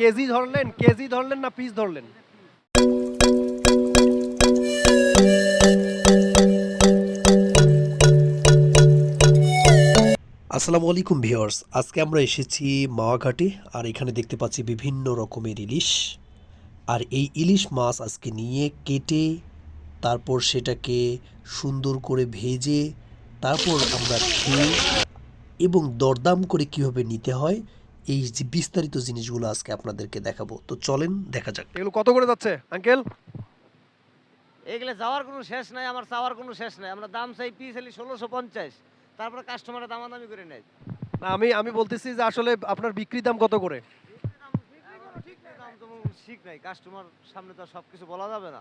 KG ধরলেন KG ধরলেন না পিস ধরলেন? আসসালামু আলাইকুম ভিউয়ার্স, আজকে আমরা এসেছি মাওয়াঘাটে আর এখানে দেখতে পাচ্ছি বিভিন্ন রকমের ইলিশ। আর এই ইলিশ মাছ আজকে নিয়ে কেটে, তারপর সেটাকে সুন্দর করে ভেজে, তারপর আমরা খেয়ে এবং দরদাম করে কীভাবে নিতে হয় এই যে বিস্তারিত জিনিসগুলো আজকে আপনাদেরকে দেখাবো। তো চলেন দেখা যাক। এগুলো কত করে যাচ্ছে আঙ্কেল? এগুলো যাওয়ার কোনো শেষ নাই আমার চাওয়ার কোনো শেষ নাই। আমরা দাম চাই পিস হলি ষোলোশো পঞ্চাশ তারপরে কাস্টমারের দামাদামি করে নেয়। না আমি আমি বলতেছি যে আসলে আপনার বিক্রি দাম কত করে? দাম তো ঠিক নাই কাস্টমার সামনে তো সব কিছু বলা যাবে না।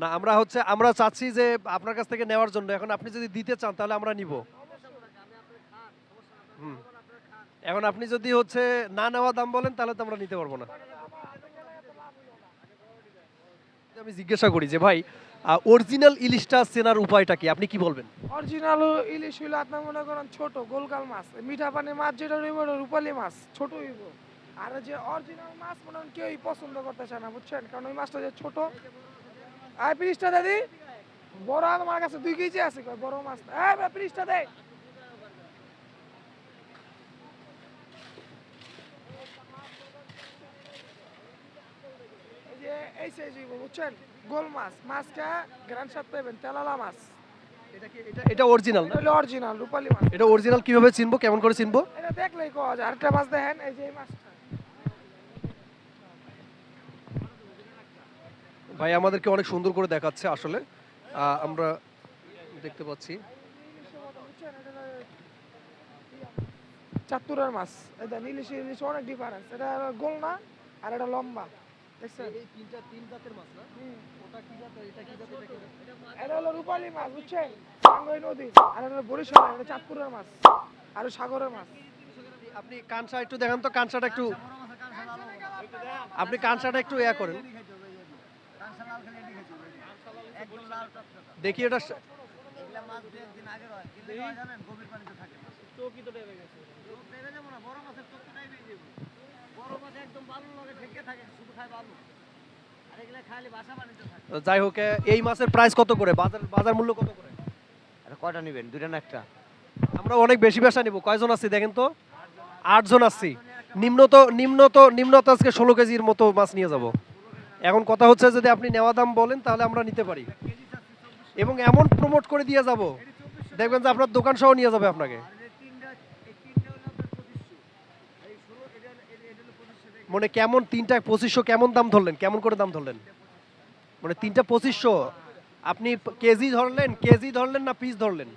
না আমরা হচ্ছে আমরা চাচ্ছি যে আপনার কাছ থেকে নেওয়ার জন্য। এখন আপনি যদি দিতে চান তাহলে আমরা নিব। হুম। এখন আপনি যদি হচ্ছে না নেওয়া দাম বলেন, তাহলে তো আমরা নিতে পারব না। আমি জিজ্ঞাসা করি যে, ভাই অরিজিনাল ইলিশটা চেনার উপায়টা কি? আপনি কি বলবেন? অরিজিনাল ইলিশ হইলে আপনার মনে করেন ছোট গোলকাল মাছ। মিঠা পানি মাছ যেটা রইব রূপালি মাছ, ছোট হইব। আর যে অরিজিনাল মাছ মনে করেন কেউই পছন্দ করতে চায় না, বুঝছেন? কারণ ওই মাছটা যে ছোট। আর পিরিশটা দাদি বড় আমার কাছে দুই কেজি আছে বড় মাছ। হ্যাঁ পিরিশটা দে। এই বুঝছেন? গোল মাছ মাছটা গ্রান স্বাদ পাইবেন তেলালা মাছ। এটা কি এটা এটা অরিজিনাল এটা অরিজিনাল রূপালি মাছ। এটা অরিজিনাল কীভাবে চিনবো? কেমন করে চিনবো? এটা দেখলেই কোয়া যায়। আরেকটা মাছ দেখেন এই যে এই মাছটা। ভাই আমাদেরকে অনেক সুন্দর করে দেখাচ্ছে আসলে। আমরা দেখতে পাচ্ছি। চাতুরের মাছ। এটা ইলিশ ইলিশ অনেক ডিফারেন্স এটা গোল না আর এটা লম্বা। দেখছেন হুম। এটা হলো রূপালী মাছ বুঝছেন? টাঙ্গাইল নদী। আর হলো বরিশাল এটা চাঁদপুরের মাছ। আর সাগরের মাছ। আপনি কানসা একটু দেখান তো কানসাটা একটু আপনি কানসাটা একটু ইয়া করেন। দেখি এটা দেখে যাব না বড় মাছের চোখ তো যাব। যাই হোক এই মাছের প্রাইস কত করে বাজার মূল্য কত করে আরে কয়টা নেবেন দুইটা না একটা আমরা অনেক বেশি বেশা নিব কয়জন আছি দেখেন তো আটজন আসছি নিম্ন তো নিম্ন তো নিম্ন তো আজকে ষোলো কেজির মতো মাছ নিয়ে যাব এখন কথা হচ্ছে যদি আপনি নেওয়া দাম বলেন তাহলে আমরা নিতে পারি এবং এমন প্রমোট করে দিয়ে যাব দেখবেন যে আপনার দোকান সহ নিয়ে যাবে আপনাকে মানে কেমন তিনটা পঁচিশশো কেমন দাম ধরলেন? কেমন করে দাম ধরলেন? মানে তিনটা পঁচিশশো। আপনি কেজি ধরলেন কেজি ধরলেন না পিস ধরলেন?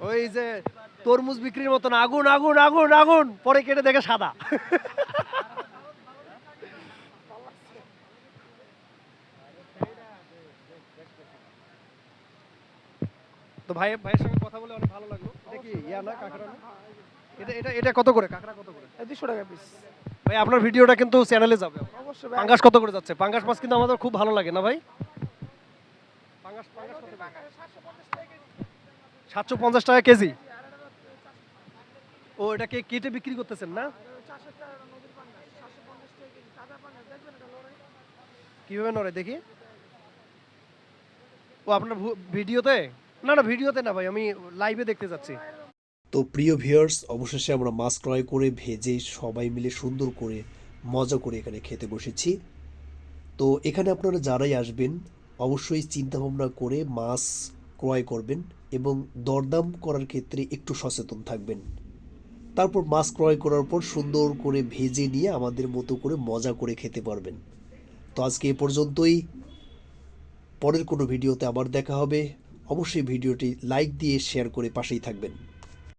ওই যে তরমুজ বিক্রির মতন, আগুন আগুন আগুন আগুন, পরে কেটে দেখে সাদা। তো ভাই ভাইয়ের সঙ্গে কথা বলে অনেক ভালো লাগল। এটা কি ইয়া না কাঁকড়া না? এটা এটা এটা কত করে? কাঁকড়া কত করে? দুশো টাকা পিস ভাই আপনার ভিডিওটা কিন্তু চ্যানেলে যাবে। অবশ্যই পাঙ্গাস কত করে যাচ্ছে? পাঙ্গাস মাছ কিন্তু আমাদের খুব ভালো লাগে না ভাই? পাঙ্গাস পাঙ্গাস কত? সাতশো পঞ্চাশ টাকা কেজি? ও এটা এটাকে কেটে বিক্রি করতেছেন না? কীভাবে নড়ে দেখি? ও আপনার ভিডিওতে? না না, ভিডিওতে না ভাই, আমি লাইভে দেখতে যাচ্ছি। তো প্রিয় ভিউয়ার্স অবশেষে আমরা মাছ ক্রয় করে ভেজে সবাই মিলে সুন্দর করে, মজা করে এখানে খেতে বসেছি। তো এখানে আপনারা যারাই আসবেন, অবশ্যই চিন্তা ভাবনা করে মাছ ক্রয় করবেন এবং দরদাম করার ক্ষেত্রে একটু সচেতন থাকবেন। তারপর মাছ ক্রয় করার পর সুন্দর করে ভেজে নিয়ে আমাদের মতো করে মজা করে খেতে পারবেন। তো আজকে এ পর্যন্তই। পরের কোনো ভিডিওতে আবার দেখা হবে। অবশ্যই ভিডিওটি লাইক দিয়ে শেয়ার করে পাশেই থাকবেন।